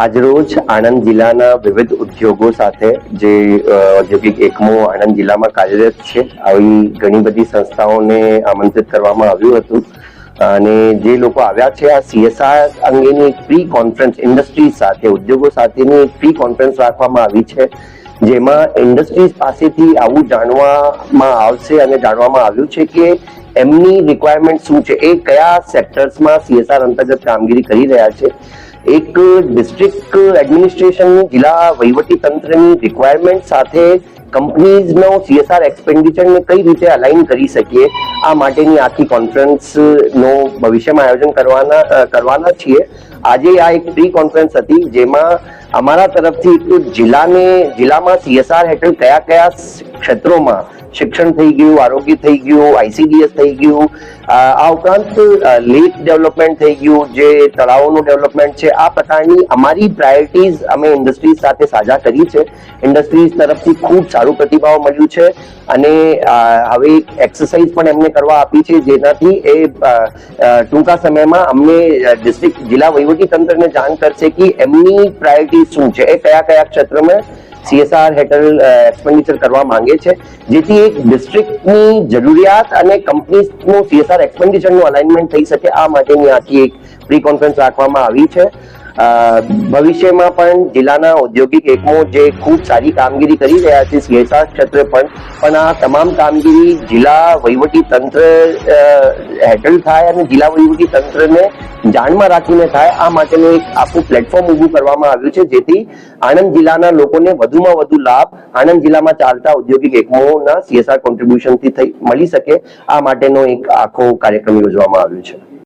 આજરોજ આણંદ જિલ્લાના વિવિધ ઉદ્યોગો સાથે જે ઔદ્યોગિક એકમો આણંદ જિલ્લામાં કાર્યરત છે, આવી ઘણી બધી સંસ્થાઓને આમંત્રિત કરવામાં આવ્યું હતું. અને જે લોકો આવ્યા છે, આ સીએસઆર અંગેની પ્રી કોન્ફરન્સ ઇન્ડસ્ટ્રીઝ સાથે, ઉદ્યોગો સાથેની પ્રી કોન્ફરન્સ રાખવામાં આવી છે, જેમાં ઇન્ડસ્ટ્રીઝ પાસેથી આવું જાણવામાં આવશે અને જાણવામાં આવ્યું છે કે એમની રિક્વાયરમેન્ટ શું છે, એ કયા સેક્ટર્સમાં સીએસઆર અંતર્ગત કામગીરી કરી રહ્યા છે. એક ડિસ્ટ્રિક્ટ એડમિનિસ્ટ્રેશનની જિલ્લા વહીવટી તંત્રની રિક્વાયરમેન્ટ સાથે કંપનીઝનો સીએસઆર એક્સપેન્ડિચરને કઈ રીતે અલાઇન કરી શકીએ, આ માટેની આખી કોન્ફરન્સનો ભવિષ્યમાં આયોજન કરવાના કરવાના છીએ. આજે આ એક પ્રી કોન્ફરન્સ હતી, જેમાં અમારા તરફથી જિલ્લાને, જિલ્લામાં સીએસઆર હેઠળ કયા કયા ક્ષેત્રોમાં શિક્ષણ થઈ ગયું, આરોગ્ય થઈ ગયું આઈસીડીએસ થઈ ગયું. આ ઉપરાંત લેક ડેવલપમેન્ટ થઈ ગયું, જે તળાવોનું ડેવલપમેન્ટ છે. આ પ્રકારની અમારી પ્રાયોરિટીઝ અમે ઇન્ડસ્ટ્રીઝ સાથે સાજા કરી છે. ઇન્ડસ્ટ્રીઝ તરફથી ખૂબ સારું પ્રતિભાવ મળ્યું છે અને હવે એક એક્સરસાઇઝ પણ એમને કરવા આપી છે, જેનાથી એ ટૂંકા સમયમાં અમને ડિસ્ટ્રિક્ટ જિલ્લા વહીવટી તંત્રને જાણ કરશે કે એમની પ્રાયોરિટી શું છે. એ કયા કયા ક્ષેત્રમાં સીએસઆર હેઠળ એક્સપેન્ડિચર કરવા માંગે છે. જેથી એક ડિસ્ટ્રિક્ટની જરૂરિયાત અને કંપનીનું સીએસઆર એક્સપેન્ડિચરનું અલાઇનમેન્ટ થઈ શકે, આ માટેની આખી એક પ્રી કોન્ફરન્સ રાખવામાં આવી છે. ભવિષ્યમાં પણ જિલ્લાના ઔદ્યોગિક એકમો જે ખૂબ સારી કામગીરી કરી રહ્યા છે સીએસઆર ક્ષેત્રે પણ પણ આ તમામ કામગીરી જિલ્લા વહીવટી તંત્ર હેઠળ થાય અને જિલ્લા વહીવટી તંત્રને જાણમાં રાખીને થાય, આ માટેનું એક આખું પ્લેટફોર્મ ઊભું કરવામાં આવ્યું છે, જેથી આણંદ જિલ્લાના લોકોને વધુમાં વધુ લાભ આણંદ જિલ્લામાં ચાલતા ઔદ્યોગિક એકમોના સીએસઆર કોન્ટ્રીબ્યુશનથી થઈ, મળી શકે, આ માટેનો એક આખો કાર્યક્રમ યોજવામાં આવ્યો છે.